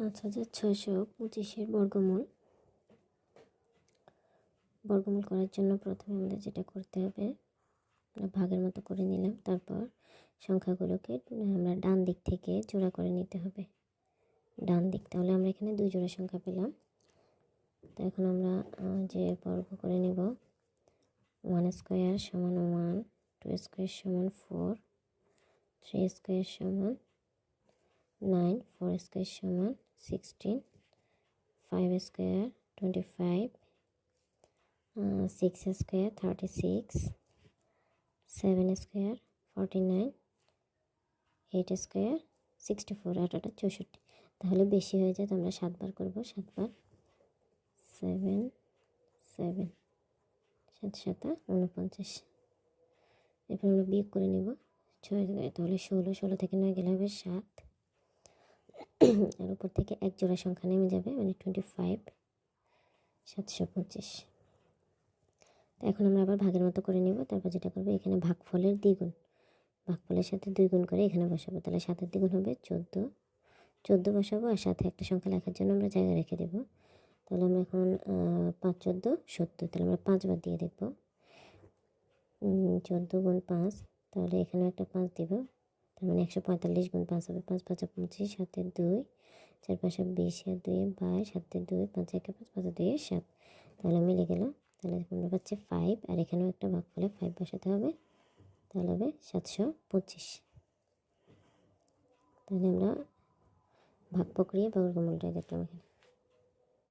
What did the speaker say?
পাঁচ হাজার ছয়শো পঁচিশের বর্গমূল। বর্গমূল করার জন্য প্রথমে আমাদের যেটা করতে হবে, আমরা ভাগের মতো করে নিলাম, তারপর সংখ্যাগুলোকে আমরা ডান দিক থেকে জোড়া করে নিতে হবে। ডান দিক, তাহলে আমরা এখানে দুই জোড়া সংখ্যা পেলাম। তো এখন আমরা যে বর্গ করে নেব, ওয়ান স্কোয়ার সমান ওয়ান, টু স্কোয়ার সমান ফোর, থ্রি স্কোয়ার সমান নাইন, ফোর স্কোয়ার সমান sixteen five square twenty five six square thirty six seven square forty nine eight square sixty four আঠাটা চৌষট্টি। তাহলে বেশি হয়ে যায় তো আমরা সাতবার করব, সাতবার সেভেন সেভেন সাত সাতা উনপঞ্চাশ। এরপর আমরা বিয়োগ করে নেব, ছয়, তাহলে ষোলো ষোলো থেকে নয় গেলে হবে সাত। আর উপর থেকে এক জোড়া সংখ্যা নেমে যাবে মানে টোয়েন্টি ফাইভ সাতশো পঁচিশ। তো এখন আমরা আবার ভাগের মতো করে নেব, তারপর যেটা করব, এখানে ভাগফলের দ্বিগুণ। ভাগফলের সাথে দুই গুণ করে এখানে বসাবো, তাহলে সাতের দ্বিগুণ হবে চোদ্দ। চোদ্দ বসাবো আর সাথে একটা সংখ্যা লেখার জন্য আমরা জায়গা রেখে দেবো। তাহলে আমরা এখন পাঁচ, চোদ্দ, সত্তর, তাহলে আমরা পাঁচবার দিয়ে দেখব। চোদ্দ গুণ পাঁচ, তাহলে এখানে একটা পাঁচ দিব। তার মানে একশো পঁয়তাল্লিশ গুণ পাঁচ হবে, পাঁচ পাঁচে পঁচিশ হাতে দুই, চার পাঁচে বিশ আর দুই বাইশ হাতে দুই, পাঁচ একে পাঁচ, পাঁচে দুই সাত। তাহলে মিলে গেল তাহলে আমরা পাচ্ছি ফাইভ আর এখানেও একটা ভাগ ফলে ফাইভ বসাতে হবে, তাহলে হবে সাতশো পঁচিশ। তাহলে আমরা ভাগ প্রক্রিয়া বা বর্গমূলটা দেখলাম এখানে।